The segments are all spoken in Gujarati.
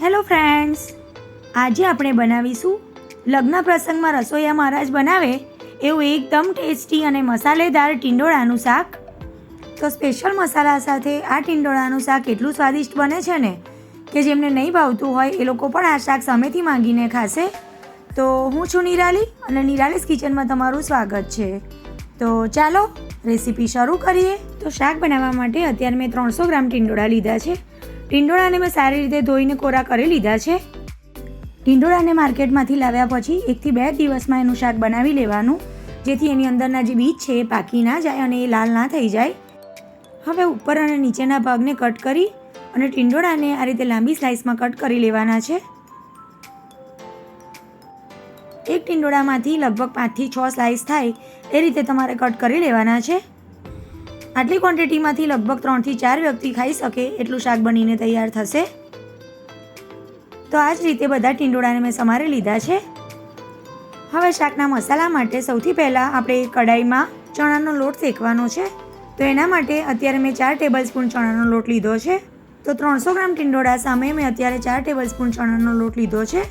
હેલો ફ્રેન્ડ્સ આજે આપણે બનાવીશું લગ્ન પ્રસંગમાં રસોઈયા મહારાજ બનાવે એવું એકદમ ટેસ્ટી અને મસાલેદાર ટીંડોળાનું શાક. તો સ્પેશિયલ મસાલા સાથે આ ટીંડોળાનું શાક એટલું સ્વાદિષ્ટ બને છે ને કે જેમને નહીં ભાવતું હોય એ લોકો પણ આ શાક સામેથી માંગીને ખાશે. તો હું છું નિરાલી અને નિરાલીસ કિચનમાં તમારું સ્વાગત છે. તો ચાલો રેસીપી શરૂ કરીએ. તો શાક બનાવવા માટે અત્યારે મેં ત્રણસો ગ્રામ ટીંડોળા લીધા છે. ટીંડોળાને મેં સારી રીતે ધોઈને કોરા કરી લીધા છે. ટીંડોળાને માર્કેટમાંથી લાવ્યા પછી એકથી બે દિવસમાં એનું શાક બનાવી લેવાનું, જેથી એની અંદરના જે બીજ છે એ પાકી ના જાય અને એ લાલ ના થઈ જાય. હવે ઉપર અને નીચેના ભાગને કટ કરી અને ટીંડોળાને આ રીતે લાંબી સ્લાઇસમાં કટ કરી લેવાના છે. એક ટીંડોળામાંથી લગભગ પાંચથી છ સ્લાઇસ થાય એ રીતે તમારે કટ કરી લેવાના છે. આટલી ક્વોન્ટિટીમાંથી લગભગ ત્રણથી ચાર વ્યક્તિ ખાઈ શકે એટલું શાક બનીને તૈયાર થશે? તો આ જ રીતે બધા ટીંડોળાને મેં સમારી લીધા છે. હવે શાકના મસાલા માટે સૌથી પહેલાં આપણે કડાઈમાં ચણાનો લોટ શેકવાનો છે. તો એના માટે અત્યારે મેં ચાર ટેબલ સ્પૂન ચણાનો લોટ લીધો છે. તો ત્રણસો ગ્રામ ટીંડોળા સામે મેં અત્યારે ચાર ટેબલ સ્પૂન ચણાનો લોટ લીધો છે.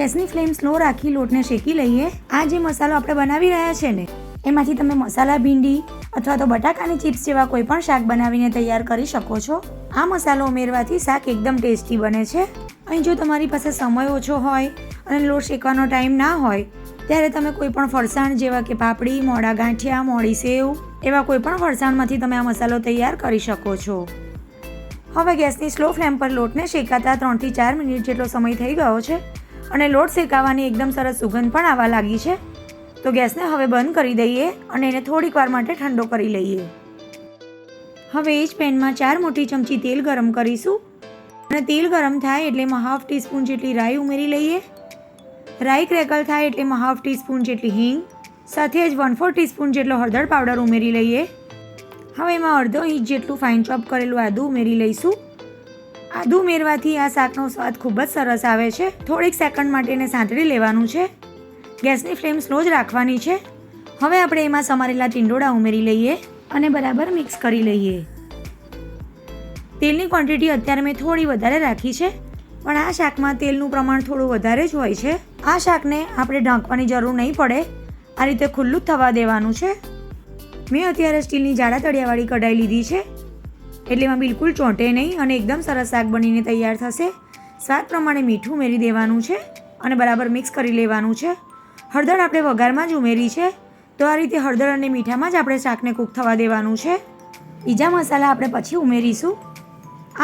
ગેસની ફ્લેમ સ્લો રાખી લોટને શેકી લઈએ. આ જે મસાલો આપણે બનાવી રહ્યા છે ને એમાંથી તમે મસાલા ભીંડી અથવા તો બટાકાની ચિપ્સ જેવા કોઈ પણ શાક બનાવીને તૈયાર કરી શકો છો. આ મસાલો ઉમેરવાથી શાક એકદમ ટેસ્ટી બને છે. અહીં જો તમારી પાસે સમય ઓછો હોય અને લોટ શેકવાનો ટાઈમ ના હોય, ત્યારે તમે કોઈ પણ ફરસાણ જેવા કે પાપડી, મોડા ગાંઠિયા, મોડી સેવ એવા કોઈ પણ ફરસાણમાંથી તમે આ મસાલો તૈયાર કરી શકો છો. હવે ગેસની સ્લો ફ્લેમ પર લોટને શેકાતા ત્રણથી ચાર મિનિટ જેટલો સમય થઈ ગયો છે અને લોટ શેકાવાની એકદમ સરસ સુગંધ પણ આવવા લાગી છે. તો ગેસને હવે બંધ કરી દઈએ અને એને થોડીક વાર માટે ઠંડો કરી લઈએ. હવે એ જ પેનમાં ચાર મોટી ચમચી તેલ ગરમ કરીશું. અને તેલ ગરમ થાય એટલે એમાં હાફ ટીસ્પૂન જેટલી રાઈ ઉમેરી લઈએ. રાઈ ક્રેકલ થાય એટલે એમાં હાફ ટીસ્પૂન જેટલી હિંગ, સાથે જ વન ફોર ટીસ્પૂન જેટલો હળદર પાવડર ઉમેરી લઈએ. હવે એમાં અડધો ઇંચ જેટલું ફાઇન ચોપ કરેલું આદું ઉમેરી લઈશું. આદું ઉમેરવાથી આ શાકનો સ્વાદ ખૂબ જ સરસ આવે છે. થોડીક સેકન્ડ માટે એને સાંતળી લેવાનું છે. ગેસની ફ્લેમ સ્લો જ રાખવાની છે. હવે આપણે એમાં સમારેલા ટીંડોળા ઉમેરી લઈએ અને બરાબર મિક્સ કરી લઈએ. તેલની ક્વોન્ટિટી અત્યારે મેં થોડી વધારે રાખી છે, પણ આ શાકમાં તેલનું પ્રમાણ થોડું વધારે જ હોય છે. આ શાકને આપણે ઢાંકવાની જરૂર નહીં પડે, આ રીતે ખુલ્લું જ થવા દેવાનું છે. મેં અત્યારે સ્ટીલની જાડા તળિયાવાળી કઢાઈ લીધી છે, એટલે એમાં બિલકુલ ચોંટે નહીં અને એકદમ સરસ શાક બનીને તૈયાર થશે. સ્વાદ પ્રમાણે મીઠું ઉમેરી દેવાનું છે અને બરાબર મિક્સ કરી લેવાનું છે. હળદર આપણે વઘારમાં જ ઉમેરી છે. તો આ રીતે હળદર અને મીઠામાં જ આપણે શાકને કૂક થવા દેવાનું છે. બીજા મસાલા આપણે પછી ઉમેરીશું.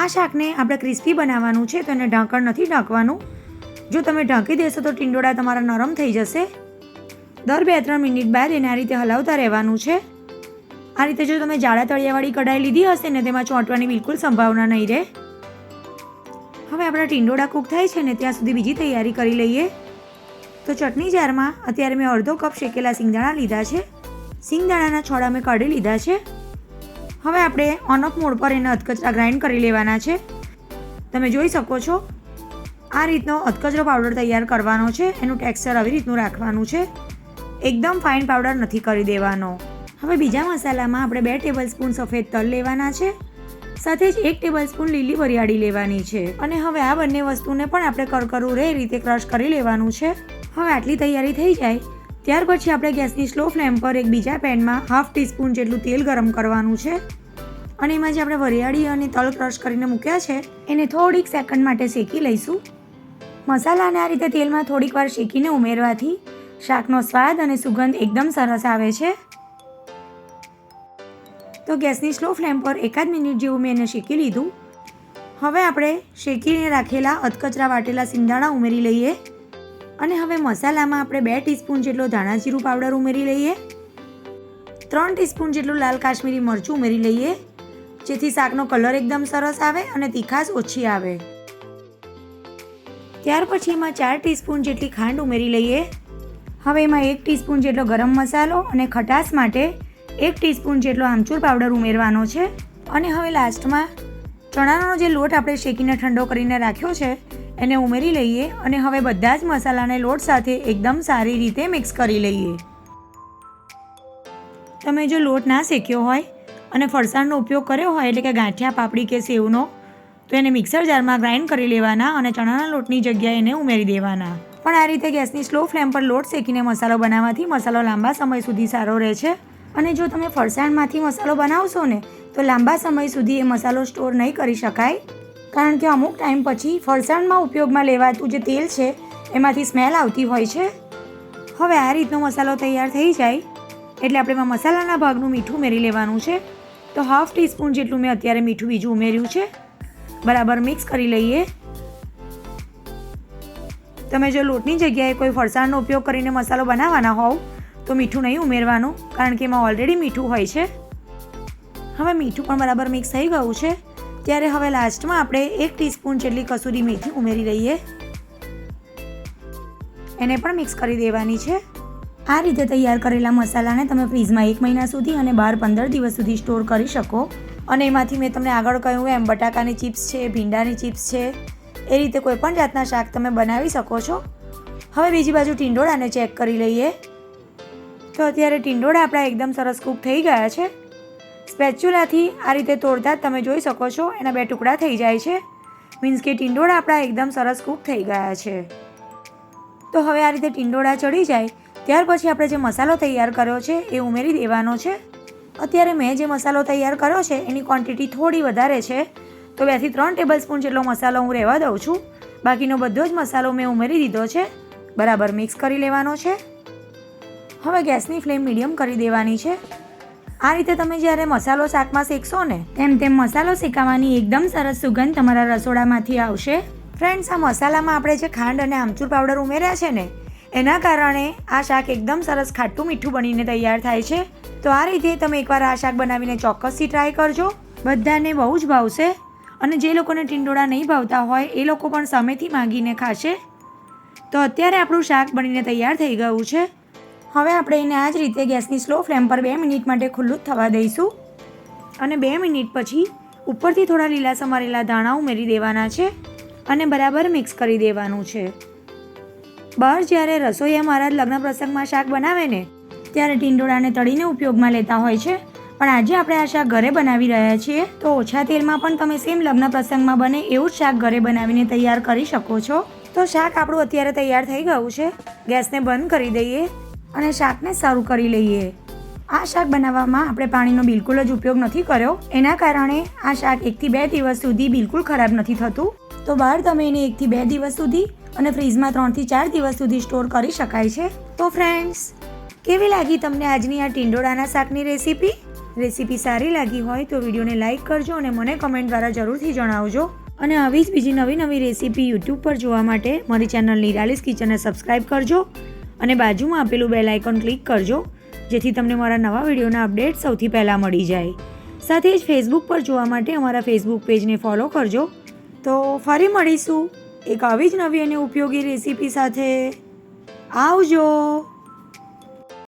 આ શાકને આપણે ક્રિસ્પી બનાવવાનું છે તો એને ઢાંકણ નથી ઢાંકવાનું. જો તમે ઢાંકી દેશો તો ટીંડોળા તમારા નરમ થઈ જશે. દર બે ત્રણ મિનિટ બાદ એને આ રીતે હલાવતા રહેવાનું છે. આ રીતે જો તમે જાડા તળિયાવાળી કઢાઈ લીધી હશે ને તેમાં ચોંટવાની બિલકુલ સંભાવના નહીં રહે. હવે આપણા ટીંડોળા કૂક થાય છે ને ત્યાં સુધી બીજી તૈયારી કરી લઈએ. તો ચટણી જારમાં અત્યારે મેં અડધો કપ શેકેલા સિંગદાણા લીધા છે. સિંગદાણાના છોડા મેં કાઢી લીધા છે. હવે આપણે ઓન ઓફ મોડ પર એને અધકચરા ગ્રાઇન્ડ કરી લેવાના છે. તમે જોઈ શકો છો, આ રીતનો અધકચરો પાવડર તૈયાર કરવાનો છે. એનું ટેક્સચર આવી રીતનું રાખવાનું છે. એકદમ ફાઇન પાવડર નથી કરી દેવાનો. હવે બીજા મસાલામાં આપણે બે ટેબલ સ્પૂન સફેદ તલ લેવાના છે. સાથે જ એક ટેબલ સ્પૂન લીલી વરિયાળી લેવાની છે. અને હવે આ બંને વસ્તુને પણ આપણે કરકરું એ રીતે ક્રશ કરી લેવાનું છે. હવે આટલી તૈયારી થઈ જાય, ત્યાર પછી આપણે ગેસની સ્લો ફ્લેમ પર એક બીજા પેનમાં હાફ ટીસ્પૂન જેટલું તેલ ગરમ કરવાનું છે. અને એમાં જે આપણે વરિયાળી અને તલ ક્રશ કરીને મૂક્યા છે, એને થોડીક સેકન્ડ માટે શેકી લઈશું. મસાલાને આ રીતે તેલમાં થોડીક વાર શેકીને ઉમેરવાથી શાકનો સ્વાદ અને સુગંધ એકદમ સરસ આવે છે. તો ગેસની સ્લો ફ્લેમ પર એકાદ મિનિટ જેવું મેં એને શેકી લીધું. હવે આપણે શેકીને રાખેલા અધકચરા વાટેલા સિંધાણા ઉમેરી લઈએ. અને હવે મસાલામાં આપણે બે ટીસ્પૂન જેટલો ધાણા જીરું પાવડર ઉમેરી લઈએ. ત્રણ ટીસ્પૂન જેટલું લાલ કાશ્મીરી મરચું ઉમેરી લઈએ. જેથી શાકનો કલર એકદમ સરસ આવે અને તીખાશ ઓછી આવે. ત્યાર પછી એમાં ચાર ટીસ્પૂન જેટલી ખાંડ ઉમેરી લઈએ. હવે એમાં એક ટીસ્પૂન જેટલો ગરમ મસાલો અને ખટાશ માટે એક ટીસ્પૂન જેટલો આમચૂર પાવડર ઉમેરવાનો છે. અને હવે લાસ્ટમાં ચણાનો જે લોટ આપણે શેકીને ઠંડો કરીને રાખ્યો છે એને ઉમેરી લઈએ અને હવે બધા જ મસાલાને લોટ સાથે એકદમ સારી રીતે મિક્સ કરી લઈએ. તમે જો લોટ ના શેક્યો હોય અને ફરસાણનો ઉપયોગ કર્યો હોય, એટલે કે ગાંઠિયા, પાપડી કે સેવનો, તો એને મિક્સર જારમાં ગ્રાઇન્ડ કરી લેવાના અને ચણાના લોટની જગ્યાએ એને ઉમેરી દેવાના. પણ આ રીતે ગેસની સ્લો ફ્લેમ પર લોટ શેકીને મસાલો બનાવવાથી મસાલો લાંબા સમય સુધી સારો રહે છે અને જો તમે ફરસાણમાંથી મસાલો બનાવશો ને, તો લાંબા સમય સુધી એ મસાલો સ્ટોર નહીં કરી શકાય. કારણ કે અમુક ટાઈમ પછી ફરસાણમાં ઉપયોગમાં લેવાતું જે તેલ છે, એમાંથી સ્મેલ આવતી હોય છે. હવે આ રીતનો મસાલો તૈયાર થઈ જાય, એટલે આપણે એમાં મસાલાના ભાગનું મીઠું ઉમેરી લેવાનું છે. તો હાફ ટીસ્પૂન જેટલું મેં અત્યારે મીઠું બીજું ઉમેર્યું છે. બરાબર મિક્સ કરી લઈએ. તમે જો લોટની જગ્યાએ કોઈ ફરસાણનો ઉપયોગ કરીને મસાલો બનાવવાના હોવ, તો મીઠું નહીં ઉમેરવાનું, કારણ કે એમાં ઓલરેડી મીઠું હોય છે. હવે મીઠું પણ બરાબર મિક્સ થઈ ગયું છે. ત્યારે હવે લાસ્ટમાં આપણે એક ટીસ્પૂન જેટલી કસૂરી મેથી ઉમેરી લઈએ. એને પણ મિક્સ કરી દેવાની છે. આ રીતે તૈયાર કરેલા મસાલાને તમે ફ્રીઝમાં એક મહિના સુધી અને બાર પંદર દિવસ સુધી સ્ટોર કરી શકો. અને એમાંથી મેં તમને આગળ કહ્યું એમ બટાકાની ચિપ્સ છે, ભીંડાની ચિપ્સ છે. એ રીતે કોઈ પણ જાતના શાક તમે બનાવી શકો છો. હવે બીજી બાજુ ટીંડોળાને ચેક કરી લઈએ. તો અત્યારે ટીંડોળા આપણા એકદમ સરસ કૂક થઈ ગયા છે. સ્પેચ્યુલાથી આ રીતે તોડતા તમે જોઈ શકો છો, એના બે ટુકડા થઈ જાય છે. મીન્સ કે ટીંડોળા આપણા એકદમ સરસ કૂક થઈ ગયા છે. તો હવે આ રીતે ટીંડોળા ચડી જાય, ત્યાર પછી આપણે જે મસાલો તૈયાર કર્યો છે એ ઉમેરી દેવાનો છે. અત્યારે મેં જે મસાલો તૈયાર કર્યો છે, એની ક્વોન્ટિટી થોડી વધારે છે. તો બેથી ત્રણ ટેબલ સ્પૂન જેટલો મસાલો હું રહેવા દઉં છું. બાકીનો બધો જ મસાલો મેં ઉમેરી દીધો છે. બરાબર મિક્સ કરી લેવાનો છે. હવે ગેસની ફ્લેમ મીડિયમ કરી દેવાની છે. આ રીતે તમે જ્યારે મસાલો શાકમાં શેકશો ને, તેમ તેમ મસાલો શેકાવાની એકદમ સરસ સુગંધ તમારા રસોડામાંથી આવશે. ફ્રેન્ડ્સ આ મસાલામાં આપણે જે ખાંડ અને આમચૂર પાવડર ઉમેર્યા છે ને, એના કારણે આ શાક એકદમ સરસ ખાટું મીઠું બનીને તૈયાર થાય છે. તો આ રીતે તમે એકવાર આ શાક બનાવીને ચોક્કસથી ટ્રાય કરજો. બધાને બહુ જ ભાવશે. અને જે લોકોને ટીંડોળા નહીં ભાવતા હોય, એ લોકો પણ સામેથી માંગીને ખાશે. તો અત્યારે આપણું શાક બનીને તૈયાર થઈ ગયું છે. હવે આપણે એને આ જ રીતે ગેસની સ્લો ફ્લેમ પર બે મિનિટ માટે ખુલ્લું થવા દઈશું. અને બે મિનિટ પછી ઉપરથી થોડા લીલા સમારેલા દાણા ઉમેરી દેવાના છે અને બરાબર મિક્સ કરી દેવાનું છે. બહાર જ્યારે રસોઈયા મારા લગ્ન પ્રસંગમાં શાક બનાવે ને, ત્યારે ટીંડોળાને તળીને ઉપયોગમાં લેતા હોય છે. પણ આજે આપણે આ શાક ઘરે બનાવી રહ્યા છીએ, તો ઓછા તેલમાં પણ તમે સેમ લગ્ન પ્રસંગમાં બને એવું જ શાક ઘરે બનાવીને તૈયાર કરી શકો છો. તો શાક આપણું અત્યારે તૈયાર થઈ ગયું છે. ગેસને બંધ કરી દઈએ. અને શાકને સર્વ કરી લઈએ. આ શાક બનાવવામાં આપણે પાણીનો બિલકુલ જ ઉપયોગ નથી કર્યો. એના કારણે આ શાક એકથી બે દિવસ સુધી બિલકુલ ખરાબ નથી થતું. તો બહાર તમે એને એકથી બે દિવસ સુધી અને ફ્રીજમાં ત્રણથી ચાર દિવસ સુધી સ્ટોર કરી શકાય છે. તો ફ્રેન્ડ્સ, કેવી લાગી તમને આજની આ ટીંડોળાના શાકની રેસીપી? રેસીપી સારી લાગી હોય તો વિડીયોને લાઇક કરજો અને મને કમેન્ટ દ્વારા જરૂરથી જણાવજો. અને આવી જ બીજી નવી નવી રેસીપી યુટ્યુબ પર જોવા માટે મારી ચેનલ નિરાલીસ કિચનને સબસ્ક્રાઇબ કરજો. અને બાજુમાં આપેલું બેલ આઇકોન ક્લિક કરજો, જેથી તમને મારા નવા વિડીયોના અપડેટ સૌથી પહેલાં મળી જાય. સાથે જ ફેસબુક પર જોવા માટે અમારા ફેસબુક પેજને ફોલો કરજો. તો ફરી મળીશું એક આવી જ નવી અને ઉપયોગી રેસીપી સાથે. આવજો!